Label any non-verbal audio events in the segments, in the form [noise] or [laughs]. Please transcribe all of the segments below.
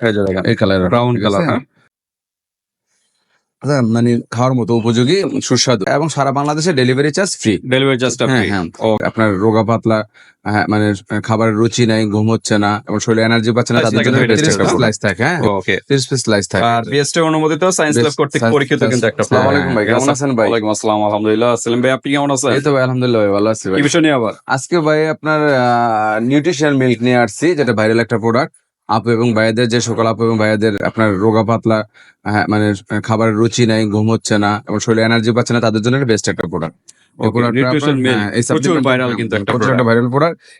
এই যে দেখেন এই কালার ব্রাউন কালার হ্যাঁ আচ্ছা মানে খাওয়ার মতো উপযোগী সুস্বাদু এবং সারা বাংলাদেশে ডেলিভারি চার্জ ফ্রি ডেলিভারি চার্জটা হ্যাঁ ফ্রি হ্যাঁ। আপনার রোগা পাতলা হ্যাঁ, মানে খাবারের রুচি নাই ঘুম হচ্ছে না এবং শরীরে এনার্জি পাচ্ছে না তাদের জন্য। স্লাইস থাকে হ্যাঁ ওকে তিরিশ পিস স্লাইস থাকে। আর বিএসটি অনুমোদিত সায়েন্স ল্যাব কর্তৃক পরীক্ষিত কিন্তু একটা আসসালামু আলাইকুম ভাই, কেমন আছেন ভাই? ওয়ালাইকুম আসসালাম আলহামদুলিল্লাহ। সেলিম ভাই আপনি কেমন আছেন? এই তো ভাই আলহামদুলিল্লাহ ভাই, ভালো আছি ভাই। কি বিষয় নিয়ে আবার। আজকে ভাই আপনার নিউট্রিশন মিল্ক নিয়ে আসছি যেটা ভাইরাল একটা প্রোডাক্ট আপু এবং ভাইয়াদের যে সকল আপু এবং ভাইয়াদের আপনার রোগা পাতলা হ্যাঁ, মানে খাবারের রুচি নাই ঘুম হচ্ছে না এবং শরীরে এনার্জি পাচ্ছে না তাদের জন্য বেস্ট একটা প্রোডাক্ট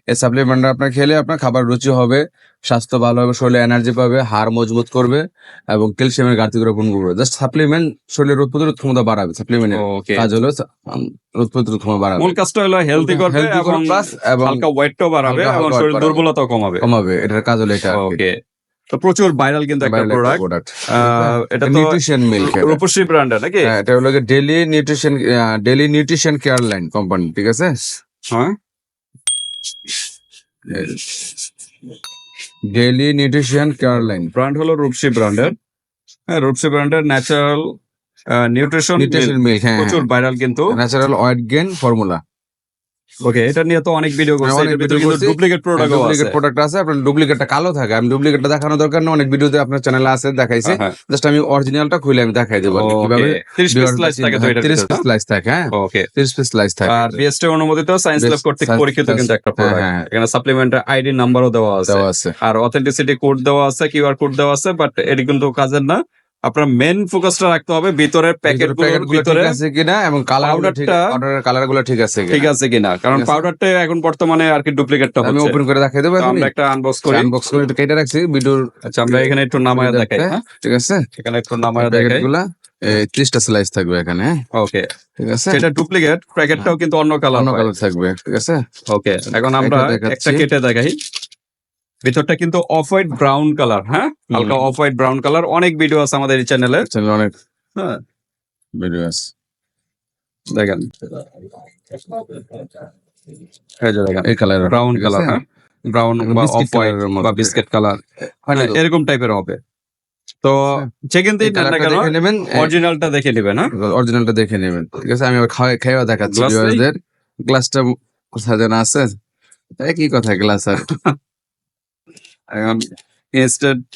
এই সাপ্লিমেন্ট আপনার খেলে আপনার খাবার রুচি হবে স্বাস্থ্য ভালো হবে শরীরে এনার্জি পাবে হাড় মজবুত করবে এবং ক্যালসিয়ামের ঘাটতি করে পূরণ করবে। জাস্ট সাপ্লিমেন্ট শরীরের রোগ প্রতিরোধ ক্ষমতা বাড়াবে সাপ্লিমেন্টের কাজ হলো রোগ প্রতিরোধ ক্ষমতা বাড়াবে। মূল কাজটা হলো হেলদি করবে এবং plus এবং হালকা ওয়েটটাও বাড়াবে এবং শরীর দুর্বলতাও কমাবে। কমাবে এটার কাজ হলো এটা ওকে তো প্রচুর ভাইরাল কিন্তু একটা প্রোডাক্ট এটা তো নিউট্রিশন মিল্ক রূপশ্রী ব্র্যান্ডের নাকি? হ্যাঁ এটা হলো daily nutrition daily nutrition care line company ঠিক আছে? হ্যাঁ। Daily nutrition care line brand হলো রূপসী ব্র্যান্ডের হ্যাঁ রূপসী ব্র্যান্ডের ন্যাচারাল নিউট্রিশন নিউট্রিশন মিল্ক হ্যাঁ প্রচুর ভাইরাল কিন্তু। Natural weight gain formula okay এটা নিয়ে তো অনেক ভিডিও করছে হ্যাঁ, অনেক ভিতরে করছি। ডুপ্লিকেট প্রোডাক্টও আছে ডুপ্লিকেট প্রোডাক্ট আছে। আপনার ডুপ্লিকেটটা কালো থাকে। আমি ডুপ্লিকেটটা দেখানো দরকার না অনেক ভিডিওতে আপনার চ্যানেলে আছে দেখাইছি। হ্যাঁ, জাস্ট আমি অরিজিনালটা খুলে আমি দেখাই দেবো কীভাবে 30 পিস স্লাইস থাকে তো এটা 30 পিস স্লাইস থাকে হ্যাঁ। ওকে 30 পিস স্লাইস থাকে। আর বিএসটি অনুমোদিত সায়েন্স ল্যাব কর্তৃক পরীক্ষিত কিন্তু একটা হ্যাঁ, প্রোডাক্ট হ্যাঁ। এখানে সাপ্লিমেন্টের আইডি নাম্বারও দেওয়া আছে। আর অথেন্টিসিটি কোড দেওয়া আছে কিউআর কোড দেওয়া আছে বাট এটি কিন্তু কাজের না। আপনার মেন ফোকাসটা রাখতে হবে ভিতরের প্যাকেট ভিতরে। আছে কিনা এবং কালার ঠিক পাউডারের কালারগুলো ঠিক আছে ঠিক আছে কিনা। কারণ পাউডারটা এখন বর্তমানে আর কি ডুপ্লিকেটটা আমি ওপেন করে দেখাই দেবো আমরা একটা আনবক্স করি। আনবক্স করে একটু কেটে রাখছি। ভিডিওর আচ্ছা আমরা এখানে একটু নামায় দেখাই হ্যাঁ? ঠিক আছে? এখানে একটু নামায় দেখাই। গুলা ত্রিশটা স্লাইস থাকবে এখানে হ্যাঁ? ওকে ঠিক আছে? সেটা ডুপ্লিকেট প্যাকেটটাও কিন্তু অন্য কালার অন্য কালার থাকবে ঠিক আছে? ওকে এখন আমরা একটা কেটে দেখাই। ভিতরটা কিন্তু অফ হোয়াইট ব্রাউন কালার হ্যাঁ হালকা অফ হোয়াইট ব্রাউন কালার অনেক ভিডিও আছে আমাদের এই চ্যানেলে চ্যানেল অনেক হ্যাঁ। ভিডিও আছে। দেখেন। এই যে দেখেন এই কালার ব্রাউন কালার হ্যাঁ? ব্রাউন বা অফ হোয়াইট। বা বিস্কিট কালার মানে এরকম টাইপের হবে। তো যেখান থেকে নেন না কেন দেখে নেবেন অরিজিনালটা দেখে নেবেন হ্যাঁ? অরিজিনালটা দেখে নেবেন ঠিক আছে? আমি আবার খাওয়া দেখাচ্ছি ভিউয়ারদের গ্লাসটা সাজানো আছে? একই কথা গ্লাস আর [laughs] ইনস্ট্যান্ট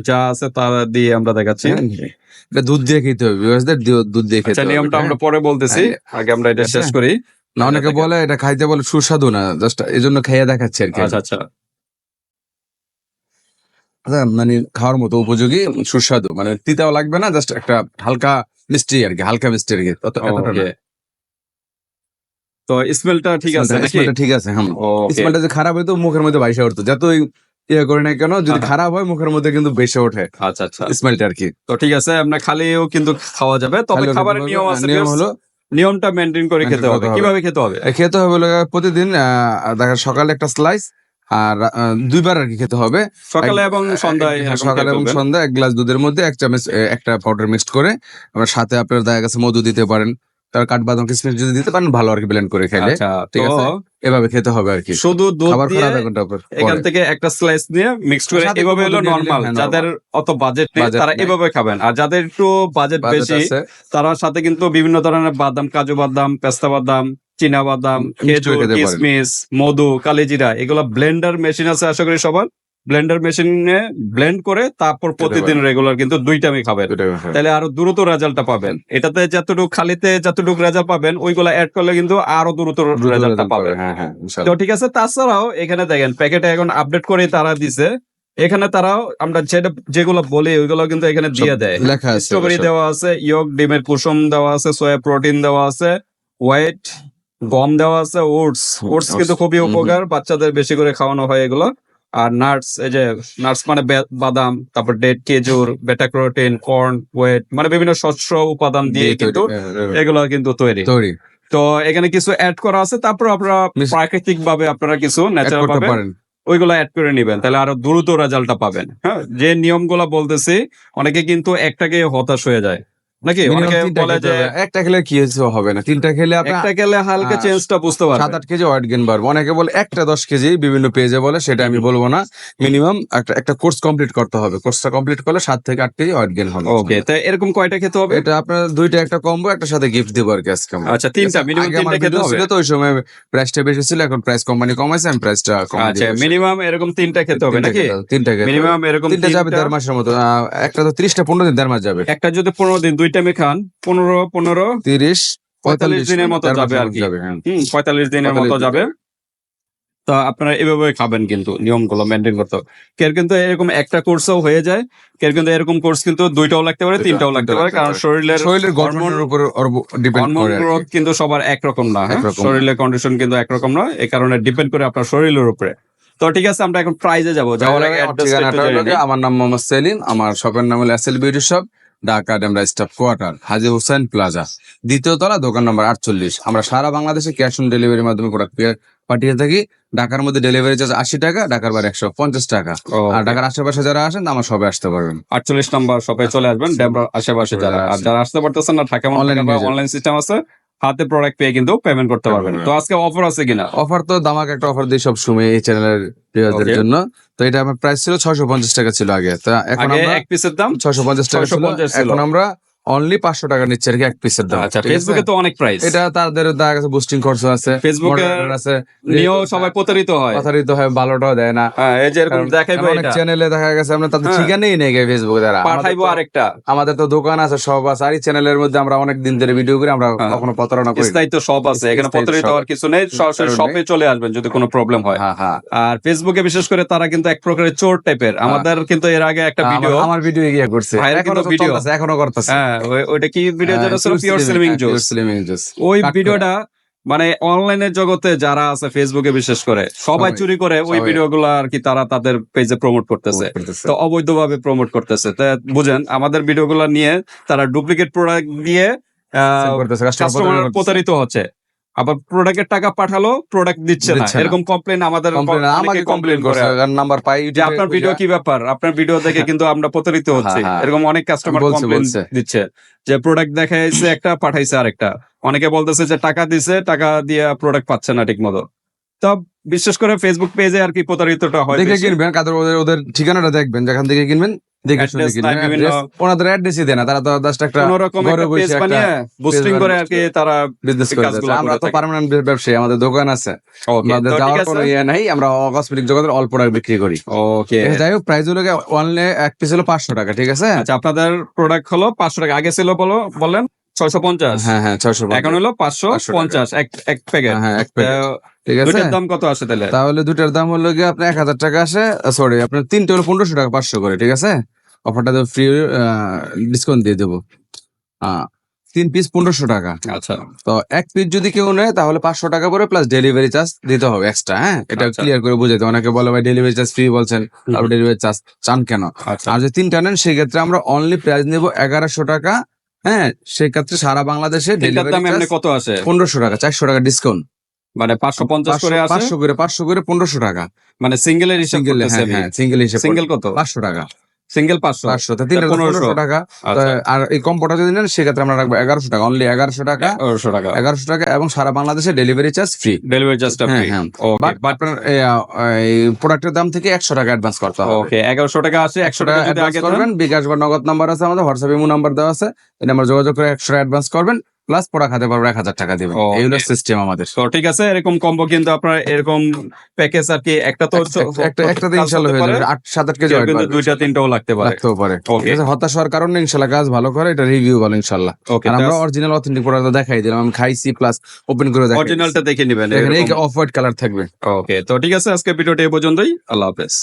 যা আছে তা দিয়ে আমরা দেখাচ্ছি। দুধ দিয়ে খেতে হবে ভিউয়ারদের দুধ দিয়ে খেতে আচ্ছা নিয়মটা আমরা পরে বলতেছি আগে আমরা এটা। শেষ করি। না অনেকে বলে এটা খাইতে বলে সুস্বাদু না জাস্ট এই জন্য খাইয়া দেখাচ্ছি আর কি। আচ্ছা আচ্ছা। আচ্ছা, মানে খাওয়ার মতো উপযোগী সুস্বাদু মানে তিতাও লাগবে না জাস্ট একটা হালকা মিষ্টি আর কি হালকা মিষ্টি আর কি। তো স্মেলটা ঠিক আছে স্মেলটা- ঠিক আছে হ্যাঁ। স্মেলটা যদি খারাপ হয় তো মুখের মধ্যে বাইসে উঠতো যতই ইয়ে করে না কেন? যদি। খারাপ হয় মুখের মধ্যে কিন্তু বেসে ওঠে। আচ্ছা আচ্ছা। স্মেলটা আর কি। তো ঠিক আছে আমরা খালিও কিন্তু খাওয়া যাবে। তবে খাবারের নিয়ম আছে নিয়ম হলো নিয়মটা মেনটেন করে খেতে হবে। কীভাবে খেতে হবে? খেতে হবে প্রতিদিন দেখা সকালে একটা স্লাইস আর দুইবার আর কি খেতে হবে। সকালে এবং সন্ধ্যায় সকালে এবং হবে। সন্ধ্যা এক গ্লাস দুধের মধ্যে এক চামচ একটা পাউডার মিক্সড করে আবার সাথে আপনার দেখা গেছে মধু দিতে পারেন। তার কাঠবাদাম কিসমিস যদি দিতে পারেন ভালো আর কি ব্লেন্ড করে খেলে আচ্ছা ঠিক আছে? এভাবে খেতে হবে আর কি। শুধু দুধ দিয়ে এখান থেকে একটা স্লাইস নিয়ে মিক্সড করে এভাবে হলো নরমাল হ্যাঁ, যাদের অত বাজেট নেই তারা এভাবে খাবেন। আর যাদের একটু বাজেট বেশি আছে, তারা সাথে কিন্তু বিভিন্ন ধরনের বাদাম কাজু বাদাম পেস্তা বাদাম চীনা বাদাম খেজুর খেতে মধু কালিজিরা এগুলো ব্লেন্ডার মেশিন আছে আশা করি সবার। ব্লেন্ডার মেশিনে ব্লেন্ড করে তারপর প্রতিদিন রেগুলার কিন্তু দুই টাইমে খাবেন। তাহলে আরও দ্রুত রেজাল্টটা পাবেন। এটাতে যতটুকু খালিতে যতটুকু রেজাল্ট পাবেন ওইগুলো অ্যাড করলে কিন্তু আরও দ্রুত রেজাল্টটা পাবেন। পাবে, হ্যাঁ হ্যাঁ ইনশাআল্লাহ। তো ঠিক আছে তাছাড়াও এখানে দেখেন প্যাকেটে এখন আপডেট করে তারা দিছে। এখানে তারাও আমরা যেটা যেগুলো বলি ওইগুলো কিন্তু এখানে দিয়ে দেয়। লেখা আছে স্ট্রবেরি দেওয়া আছে ইয়ক ডিমের কুসুম দেওয়া আছে সোয়া প্রোটিন দেওয়া আছে হোয়াইট গম দেওয়া আছে ওটস ওটস কিন্তু খুবই। উপকার বাচ্চাদের বেশি করে খাওয়ানো হয় এগুলো। আর নাটস এই যে নাটস মানে বাদাম তারপর ডেট খেজুর বেটা ক্রোটিন কর্ন ওয়েট মানে বিভিন্ন শস্য উপাদান দিয়ে কিন্তু হ্যাঁ, হ্যাঁ, এগুলো কিন্তু তৈরি। তৈরি। তো এখানে কিছু অ্যাড করা আছে তারপর আপনারা প্রাকৃতিক ভাবে আপনারা কিছু ন্যাচারাল ভাবে ওইগুলো অ্যাড করে নিবেন তাহলে আরও দ্রুত রেজাল্টটা পাবেন। হ্যাঁ যে নিয়মগুলো বলতেছি অনেকে কিন্তু একটাকে হতাশ হয়ে যায়। নাকি? অনেকে বলে যে একটা খেলে কি হবে না। তিনটা খেলে একটা খেলে হালকা চেঞ্জটা বুঝতে সাত আট কেজি ওয়েট গেন বাড়বে। অনেকে বলে একটা দশ কেজি বিভিন্ন পেজে বলে সেটা আমি বলব না। মিনিমাম একটা একটা কোর্স কমপ্লিট করতে হবে। কোর্সটা কমপ্লিট করলে সাত থেকে আট কেজি ওয়েট গেন হবে। ওকে তো এরকম কয়টা খেতে হবে? এটা আপনার দুইটা একটা কম্বো একটা সাথে গিফট দিব আর কি আজকে আচ্ছা তিনটা মিনিমাম তিনটা খেতে হবে? তো ওই সময় প্রাইসটা বেশি ছিল এখন প্রাইস কোম্পানি কমাইছে আমি প্রাইসটা আচ্ছা মিনিমাম এরকম তিনটা খেতে হবে নাকি? তিনটা খেতে মিনিমাম এরকম তিনটা যাবে দেড় মাসের মতো। একটা তো ত্রিশটা পনেরো দিন দেড় মাস যাবে। একটা যদি পনেরো দিন দুই টাইমে খান পনেরো পনেরো তিরিশ পঁয়তাল্লিশ দিনের মতো যাবে আর কি। হ্যাঁ। পঁয়তাল্লিশ দিনের মতো যাবে। তা আপনারা এভাবে খাবেন কিন্তু নিয়মগুলো মেনটেন করতে। কেউ কিন্তু এরকম একটা কোর্সও হয়ে যায় কেউ কিন্তু এরকম কোর্স কিন্তু দুইটাও লাগতে পারে তিনটাও লাগতে পারে কারণ শরীরের শরীরের হরমোন- উপর হরমোন। গ্রোথ কিন্তু সবার একরকম না হ্যাঁ? না। শরীরের কন্ডিশন কিন্তু একরকম নয় এই কারণে ডিপেন্ড করে আপনার শরীরের উপরে। তো ঠিক আছে আমরা এখন প্রাইজে যাব। যাওয়ার আগে আমার নাম মোহাম্মদ সেলিম আমার শপের নাম হলো SL beauty shop Dhaka Demra staff quarter Haji Hussain plaza. দ্বিতীয় তলা দোকান নম্বর আটচল্লিশ। আমরা সারা বাংলাদেশে ক্যাশ অন ডেলিভারির মাধ্যমে প্রোডাক্ট পাঠিয়ে থাকি। ঢাকার মধ্যে ডেলিভারি চার্জ আশি টাকা ঢাকার বার একশো পঞ্চাশ টাকা। আর ঢাকার আশেপাশে যারা আসেন আমার সবাই আসতে পারবেন। আটচল্লিশ নাম্বার সবাই চলে আসবেন ডেমরা আশেপাশে যারা। আর যারা আসতে পারতেছেন না ঢাকা অনলাইন অনলাইন সিস্টেম আছে হাতে প্রোডাক্ট পেয়ে কিন্তু পেমেন্ট করতে পারবেন। তো আজকে অফার আছে কিনা? অফার তো দামাক একটা অফার দিই সব সময় এই চ্যানেলের প্লেয়ারদের জন্য। তো এটা আমার প্রাইস ছিল ছয়শো পঞ্চাশ টাকা ছিল আগে। তা এখন আমরা এক পিসের দাম ছয়শো পঞ্চাশ টাকা 650। এখন আমরা অনলি পাঁচশো টাকা নিচ্ছি আর কি এক পিসের দাম। আচ্ছা ফেসবুকে তো অনেক প্রাইস এটা তাদের বুস্টিং খরচ আছে। ফেসবুকে আছে। নিয়েও সবাই প্রতারিত হয়। কথারই তো হয় ভালোটাও দেয় না। হ্যাঁ এই যে এরকম দেখাইবো অনেক চ্যানেলে দেখা গেছে আমরা তাদের হ্যাঁ। ঠিকানাই নেই গে ফেসবুকে পাঠাইবো আরেকটা। আমাদের তো দোকান আছে সব আছে। আর এই চ্যানেলের মধ্যে আমরা অনেক দিন ধরে ভিডিও করি আমরা হ্যাঁ। কখনো প্রতারণা করি তাই তো সব আছে এখানে প্রতারিত হওয়ার কিছু নেই সরাসরি শপে চলে আসবেন যদি কোনো প্রবলেম হয়। হ্যাঁ হ্যাঁ। আর ফেসবুকে বিশেষ করে তারা কিন্তু এক প্রকারের চোর টাইপের আমাদের কিন্তু এর আগে একটা ভিডিও আমার ভিডিও গিয়ে করছে এখনও। চলতেছে, এখনও করতেছে। হ্যাঁ ওই- ওইটা কি ভিডিও যেন ছিল pure slimming juice slimming juice ওই ভিডিওটা মানে অনলাইনের জগতে যারা আছে ফেসবুকে বিশেষ করে সবাই চুরি করে ওই ভিডিও ভিডিওগুলো আর কি তারা তাদের পেজে প্রমোট করতেছে। তো অবৈধভাবে প্রমোট করতেছে। বুঝেন আমাদের ভিডিওগুলো নিয়ে তারা ডুপ্লিকেট প্রোডাক্ট দিয়ে কাস্টমার প্রতারিত হচ্ছে। আবার প্রোডাক্টের টাকা পাঠালো প্রোডাক্ট দিচ্ছে না। এরকম কমপ্লেন আমাদের আমাকে কমপ্লেন করে। নাম্বার পাই যে আপনার ভিডিও কি ব্যাপার? আপনার ভিডিও দেখে কিন্তু আমরা প্রতারিত হচ্ছি। হ্যাঁ, হ্যাঁ। এরকম অনেক কাস্টমার কমপ্লেন দিচ্ছে। যে প্রোডাক্ট দেখাইছে একটা পাঠাইছে আরেকটা। অনেকে বলতেছে যে টাকা দিছে টাকা দিয়ে প্রোডাক্ট পাচ্ছে না ঠিক মতো তো বিশেষ করে ফেসবুক পেজে আর কি প্রতারিতটা হয় দেখে কিনবেন কাদের ওদের ওদের ঠিকানাটা দেখবেন যেখান থেকে কিনবেন দেখে শুনে Address কিনবেন নাই, বিভিন্ন- Address- ওনাদের অ্যাড্রেসই দেয় না তারা তো জাস্ট একটা কোন একটা পেজ বানিয়ে বুস্টিং করে আর কি তারা বিজনেস করে আমরা তো পার্মানেন্ট ব্যবসায়ী আমাদের দোকান আছে। ওকে আমাদের যাওয়ার কোনো ইয়ে নাই আমরা কসমেটিক জগতের অল্প বিক্রি করি। ওকে যাই হোক প্রাইস হলো অনলি এক পিস হলো পাঁচশো টাকা ঠিক আছে? আচ্ছা আপনাদের প্রোডাক্ট হলো পাঁচশো টাকা। আগে ছিল বলো বললেন ছয়শো পঞ্চাশ। হ্যাঁ হ্যাঁ ছয়শো এখন হলো পাঁচশো পঞ্চাশ এক এক প্যাকেট হ্যাঁ এক প্যাকেট ঠিক আছে? দাম কত আসে তাহলে? তাহলে দুটার দাম হলো গিয়ে আপনার এক হাজার টাকা আসে সরি আপনার তিনটে হলো পনেরোশো টাকা পাঁচশো করে ঠিক আছে? অফারটা তো ফ্রি ডিসকাউন্ট দিয়ে দেবো। তিন পিস পনেরোশো টাকা। আচ্ছা। তো এক পিস যদি কেউ নেয় তাহলে পাঁচশো টাকা করে প্লাস ডেলিভারি চার্জ দিতে হবে এক্সট্রা হ্যাঁ? এটা আচ্ছা। ক্লিয়ার করে বুঝাইতে অনেকে বলে ভাই ডেলিভারি চার্জ ফ্রি বলছেন। তারপর ডেলিভারি চার্জ চান কেন? আচ্ছা। আর যদি তিনটা নেন সেক্ষেত্রে আমরা অনলি প্রাইস নেব এগারোশো টাকা হ্যাঁ সেক্ষেত্রে সারা বাংলাদেশে ডেলিভারি কত আছে? পনেরোশো টাকা চারশো টাকা ডিসকাউন্ট মানে পাঁচশো পঞ্চাশ করে পাঁচশো করে পাঁচশো করে পনেরোশো টাকা। মানে সিঙ্গেলের সিঙ্গেল করতেছি সিঙ্গেল হিসেবে সিঙ্গেল কত? পাঁচশো টাকা। সিঙ্গেল পাঁচশো। পাঁচশো। তো তিনটা পনেরোশো। টাকা। আচ্ছা। আর এই কম্পোটা যদি নেন সেক্ষেত্রে আমরা রাখব এগারোশো টাকা। অনলি এগারোশো টাকা। এগারোশো টাকা। এগারোশো টাকা এবং সারা বাংলাদেশে ডেলিভারি চার্জ ফ্রি ডেলিভারি চার্জটা হ্যাঁ ফ্রি হ্যাঁ। বাট এই প্রোডাক্টের দাম থেকে একশো টাকা অ্যাডভান্স করতে হবে। ওকে এগারোশো টাকা আসে একশো টাকা অ্যাডভান্স করবেন বিকাশ বা নগদ নাম্বার আছে আমাদের হোয়াটসঅ্যাপ ইমো নাম্বার দেওয়া আছে। এই নাম্বার যোগাযোগ করে একশো অ্যাডভান্স করবেন। প্লাস প্রোডাক্ট হাতে পারবে এক হাজার টাকা দিবেন। এই হলো সিস্টেম আমাদের। তো ঠিক আছে এরকম কম্বো কিন্তু আপনার এরকম প্যাকেজ আর কি একটা তো একটা- একটা দিন ইনশাল্লাহ হয়ে যাবে। আট সাত আট কেজি কিন্তু দুইটা তিনটাও লাগতে পারে। লাগতেও পারে. ঠিক আছে হতাশ হওয়ার কারণে ইনশাল্লাহ কাজ ভালো করে এটা রিভিউ ভালো ইনশাল্লাহ। ওকে আর আমরা অরিজিনাল অথেন্টিক প্রোডাক্ট দেখাই দিলাম আমি খাইছি প্লাস ওপেন করে দেখাই অরিজিনালটা দেখে নেবেন এখানে অফ হোয়াইট কালার থাকবে। ওকে তো ঠিক আছে আজকে ভিডিওটি এই পর্যন্তই। আল্লাহ হাফেজ।